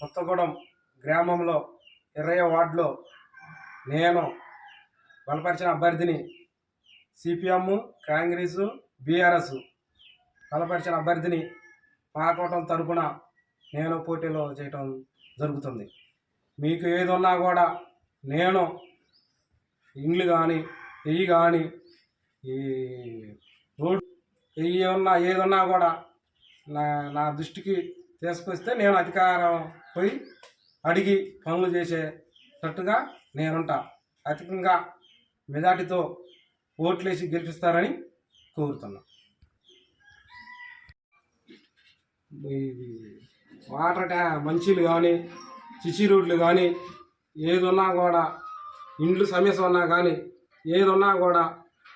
కొత్తగూడెం గ్రామంలో ఇరవై వార్డులో నేను బలపరిచిన అభ్యర్థిని సిపిఎం కాంగ్రెస్ బీఆర్ఎస్ బలపరిచిన అభ్యర్థిని పాకోవటం తరపున నేను పోటీలో చేయటం జరుగుతుంది. మీకు ఏది ఉన్నా కూడా నేను ఇండ్లు కానీ ఎయ్యి కానీ ఈ రోడ్ ఎయ్యి ఉన్నా ఏది కూడా నా నా దృష్టికి తీసుకొస్తే నేను అధికారం పోయి అడిగి పనులు చేసేటట్టుగా నేనుంటా. అధికంగా మెజార్టీతో ఓట్లేసి గెలిపిస్తారని కోరుతున్నా. ఇది వాటర్ ట్యా మంచిలు కానీ చిచి రోడ్లు కానీ ఏది ఉన్నా కూడా ఇండ్లు సమస్య ఉన్నా కానీ ఏది ఉన్నా కూడా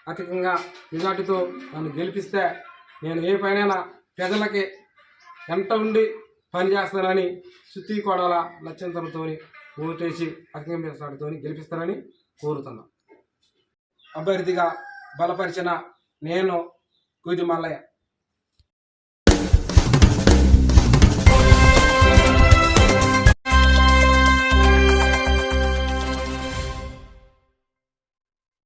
అధికంగా మెజార్టీతో నన్ను గెలిపిస్తే నేను ఏ పైన ప్రజలకి ఎంత ఉండి పని చేస్తానని శుద్ధి కొడాల లక్ష్యంతలతో ఓటేసి అధికంగా మెజార్టీతో గెలిపిస్తానని కోరుతున్నా. అభ్యర్థిగా బలపరిచిన నేను కుది మల్లయ్య.